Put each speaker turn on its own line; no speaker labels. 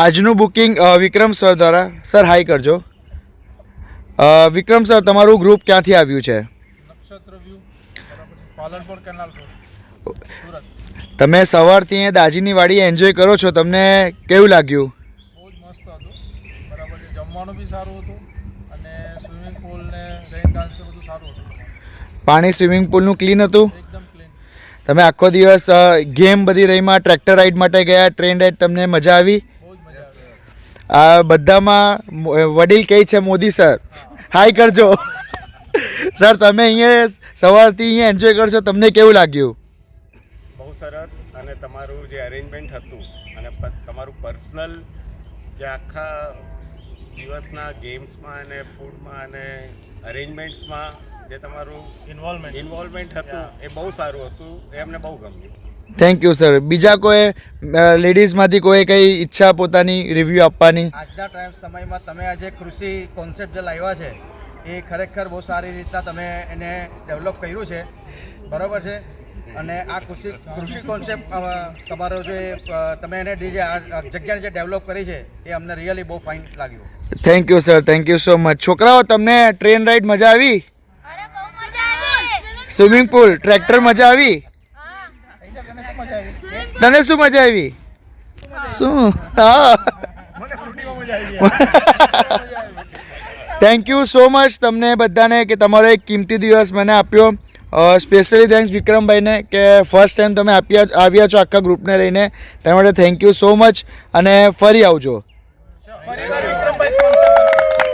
આજનું booking Vikram sir દ્વારા. Sir hi કરજો. વિક્રમ સર, તમારું ગ્રુપ ક્યાંથી આવ્યું છે? તમે સવારથી અહીંયા દાજીની વાડી એન્જોય કરો છો. તમને કેવું લાગ્યું?
સારું
પાણી સ્વિમિંગ પુલનું ક્લીન હતું? તમે આખો દિવસ ગેમ બધી રહીમાં ટ્રેક્ટર રાઈડ માટે ગયા, ટ્રેન રાઈડ, તમને મજા આવી? આ બધામાં વડીલ કહે છે મોદી સર હાય કરજો. સર તમે અહીંયા સવારથી અહીંયા એન્જોય કરશો તમને કેવું લાગ્યું?
બહુ સરસ અને તમારું જે અરેન્જમેન્ટ હતું અને તમારું પર્સનલ જે આખા દિવસના ગેમ્સમાં અને ફૂડમાં અને અરેન્જમેન્ટ્સમાં જે તમારું
ઇન્વોલ્વમેન્ટ
ઇન્વોલ્વમેન્ટ હતું એ બહુ સારું હતું એ અમને બહુ ગમ્યું.
થેન્ક યુ સર બીજા કોઈ લેડીઝમાંથી કોઈ કંઈ ઈચ્છા પોતાની રિવ્યૂ આપવાની?
આજના ટાઈમ સમયમાં તમે આ જે કૃષિ કોન્સેપ્ટ જે લાવ્યા છે એ ખરેખર બહુ સારી રીતના તમે એને ડેવલપ કર્યું છે. બરાબર છે? અને આ કૃષિ કૃષિ કોન્સેપ્ટ તમારો જે તમે એને જે જગ્યાને જે ડેવલપ કરી છે એ અમને રિયલી બહુ ફાઇન લાગ્યું.
Thank you sir thank you so much છોકરાઓ તમને ટ્રેન રાઈડ મજા આવી?
અરે બહુ મજા આવી.
સ્વિમિંગ પુલ ટ્રેક્ટર મજા આવી? તને શું મજા આવી? શું? હા. થેન્ક યુ સો મચ તમને બધાને કે તમારો એક કિંમતી દિવસ મને આપ્યો. સ્પેશિયલી થેન્ક્સ વિક્રમભાઈને કે ફર્સ્ટ ટાઈમ તમે આપ્યા આવ્યા છો આખા ગ્રુપને લઈને. તેના માટે થેન્ક યુ સો મચ અને ફરી આવજો.